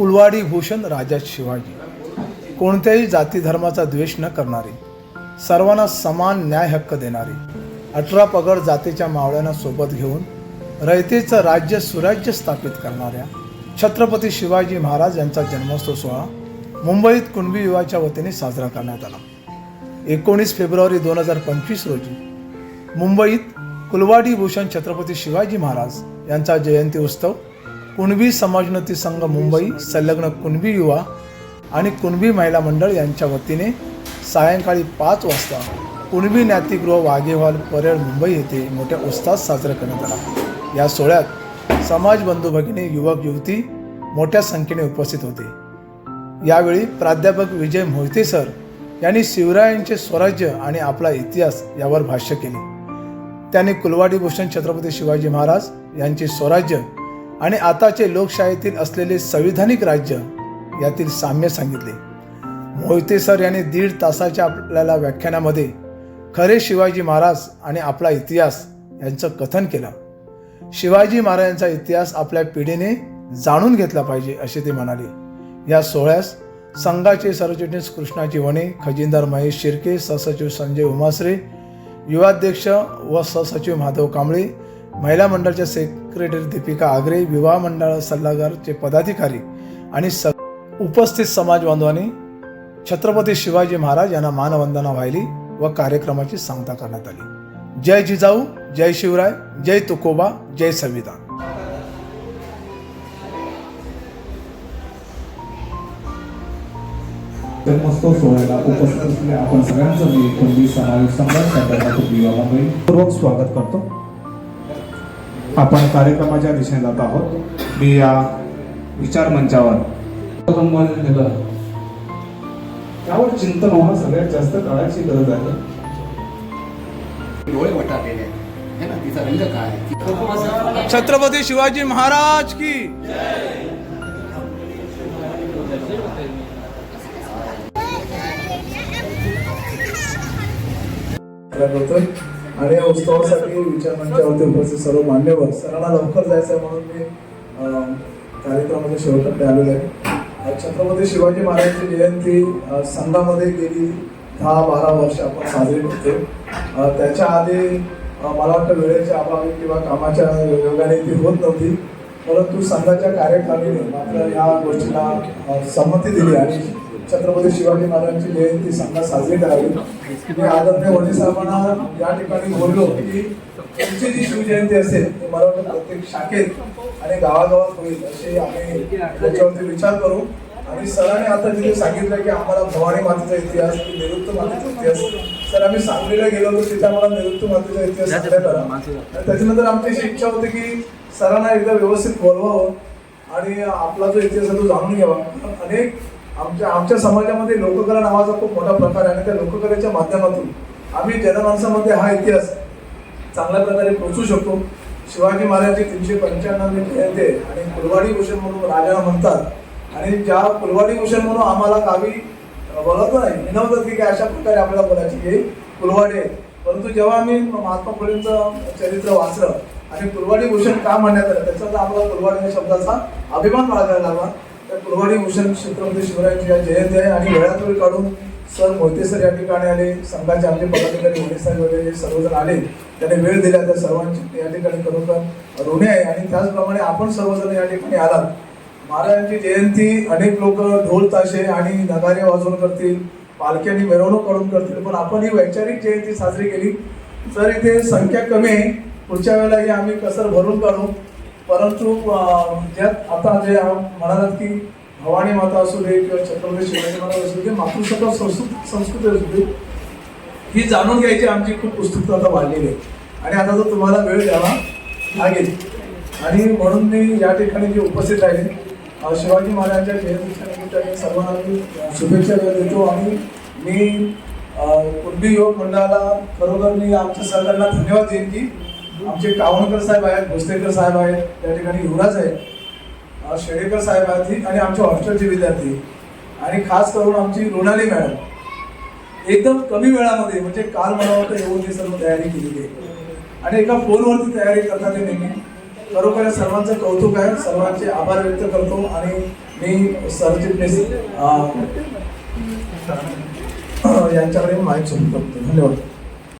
कुलवाडी भूषण राजा शिवाजी. कोणत्याही जाती धर्माचा द्वेष न करणारे सर्वांना समान न्याय हक्क देणारे अठरा पगड जातीच्या मावळ्यांना सोबत घेऊन रयतेचं राज्य सुराज्य स्थापित करणाऱ्या छत्रपती शिवाजी महाराज यांचा जन्मोत्सव सोहळा मुंबईत कुणबी युवाच्या वतीने साजरा करण्यात आला. एकोणीस फेब्रुवारी दोन हजार पंचवीस रोजी मुंबईत कुलवाडी भूषण छत्रपती शिवाजी महाराज यांचा जयंती उत्सव कुणबी समाजोन्नती संघ मुंबई संलग्न कुणबी युवा आणि कुणबी महिला मंडळ यांच्या वतीने सायंकाळी पाच वाजता कुणबी ज्ञातिगृह वाघेवाल परेड मुंबई येथे मोठ्या उत्साहात साजरा करण्यात आला. या सोहळ्यात समाज बंधू भगिनी युवक युवती मोठ्या संख्येने उपस्थित होते. यावेळी प्राध्यापक विजय मोहिते सर यांनी शिवरायांचे स्वराज्य आणि आपला इतिहास यावर भाष्य केले. त्यांनी कुलवाडी भूषण छत्रपती शिवाजी महाराज यांचे स्वराज्य आणि आताचे लोकशाहीतील असलेले संविधानिक राज्य यातील साम्य सांगितले. मोहिते सर यांनी दीड तासाच्या आपल्याला व्याख्यानामध्ये खरे शिवाजी महाराज आणि आपला इतिहास यांचं कथन केलं. शिवाजी महाराजांचा इतिहास आपल्या पिढीने जाणून घेतला पाहिजे असे ते म्हणाले. या सोहळ्यास संघाचे सरचिटणीस कृष्णाजी वणे खजिनदार महेश शिर्के सहसचिव संजय उमासरे युवाध्यक्ष व सहसचिव माधव कांबळे महिला मंडळाच्या सेक्रेटरी दीपिका आगरे विवाह मंडळ सल्लागारचे पदाधिकारी आणि स उपस्थित समाज बांधवांनी छत्रपती शिवाजी महाराज यांना मानवंदना वाहिली व कार्यक्रमाची सांगता करण्यात आली. जय जिजाऊ जय शिवराय जय तुकोबा जय संविधान. जन्मोत्सव सोहळ्याला उपस्थित असलेल्या आपण सगळ्यांचं मी समावेश पूर्वक स्वागत करतो. आपण कार्यक्रमाच्या दिशेने जात आहोत मी या विचार मंचावर संबोधन केलं त्यावर चिंतन होणं सगळ्यात जास्त काळाची गरज आहे डोळे वटारलेले आहेत हे ना तिचा रंग काय आहे? छत्रपती शिवाजी महाराज की करतोय आणि या उत्सवासाठी विचार मंचावरती उपस्थित सर्व मान्यवर सरांना लवकर जायचं आहे म्हणून मी कार्यक्रमाच्या शेवटकडे आलेलो आहे. छत्रपती शिवाजी महाराजांची जयंती संघामध्ये गेली दहा बारा वर्ष आपण साजरी करतो त्याच्या आधी मला वाटतं वेळेच्या अभावी किंवा कामाच्या योगाने ती होत नव्हती. परंतु संघाच्या कार्यकारिणीने मात्र या गोष्टीला संमती दिली आणि छत्रपती शिवाजी महाराजांची जयंती संघात साजरी करावी. मी आदरणीय वडील साहेबांना या ठिकाणी बोललो की तुमची जी शिवजयंती असेल ते मला वाटतं प्रत्येक शाखेत आणि गावागावात होईल असे आम्ही त्याच्यावरती विचार करू. आणि सरांनी आता तिथे सांगितलं की आम्हाला भवानी मातेचा इतिहास की निरुक्त मातेचा इतिहास. सर आम्ही सांगलीला गेलो होतो तिथे आम्हाला निरुक्त मातेचा इतिहास सांगण्यात आला. आणि त्याच्यानंतर आमची अशी इच्छा होती की सरांना एकदा व्यवस्थित बोलवावं आणि आपला जो इतिहास आहे तो जाणून घ्यावा. अनेक आमच्या आमच्या समाजामध्ये लोककला नावाचा खूप मोठा प्रकार आहे आणि त्या लोककलेच्या माध्यमातून आम्ही जनमानसामध्ये हा इतिहास चांगल्या प्रकारे पोहोचू शकतो. शिवाजी महाराजांची तीनशे पंच्याण्णव जयंती आहे आणि कुलवाडी भूषण म्हणून राजाला म्हणतात. आणि ज्या कुलवाडी भूषण म्हणून आम्हाला गावी बोलत नाही विनवतात की काय अशा प्रकारे आपल्याला बोलायची की हे कुलवाडी आहे. परंतु जेव्हा आम्ही महात्मा फुलेंचं चरित्र वाचलं आणि कुलवाडी भूषण का म्हणण्यात आलं त्याचा आम्हाला कुलवाडी या शब्दाचा अभिमान बाळगायला लागला. कुरवाडी भूषण छत्रपती शिवरायांची या जयंती आहे. आणि वेळात वेळ काढून सर मोहिते सर या ठिकाणी आले. संघाचे आमचे पदाधिकारी मोहिते साहेब वगैरे सर्वजण आले. त्यांनी वेळ दिला. त्या सर्वांची या ठिकाणी खरोखर ऋणी आहे. आणि त्याचप्रमाणे आपण सर्वजण या ठिकाणी आलात. महाराजांची जयंती अनेक लोक ढोल ताशे आणि नगारे वाजवून करतील. पालख्यांनी मिरवणूक करून करतील. पण आपण ही वैचारिक जयंती साजरी केली. तर इथे संख्या कमी आहे. पुढच्या वेळेला ही आम्ही कसर भरून काढू. परंतु ज्यात आता जे म्हणालात की भवानी माता असू दे किंवा छत्रपती शिवाजी महाराज असू दे मातृसत्ता संस्कृत संस्कृती असू दे ही जाणून घ्यायची आमची खूप उत्सुकता आता वाढलेली आहे. आणि आता तो तुम्हाला वेळ द्यावा लागेल. आणि म्हणून मी या ठिकाणी जे उपस्थित आहे शिवाजी महाराजांच्या जयंतीच्या निमित्ताने सर्वांना मी शुभेच्छा देतो. आणि मी कुंडी योग मंडळाला खरोखर मी आमच्या सरकारला धन्यवाद देईन की आमचे कावणकर साहेब आहेत भोसलेकर साहेब आहेत त्या ठिकाणी युवराज आहेत. शेडेकर साहेब आहेत आणि आमचे हॉस्टेलचे विद्यार्थी. आणि खास करून आमची रोनाली मॅडम. एकदम कमी वेळामध्ये म्हणजे काल मला वाटतं येऊन ती सर्व तयारी केलेली आहे. आणि एका फोनवरती तयारी करतात ते नेहमी. खरोखर सर्वांचं कौतुक आहे. सर्वांचे आभार व्यक्त करतो आणि मी सरचिटणीस यांच्याकडे माहीत सुरू करतो. धन्यवाद.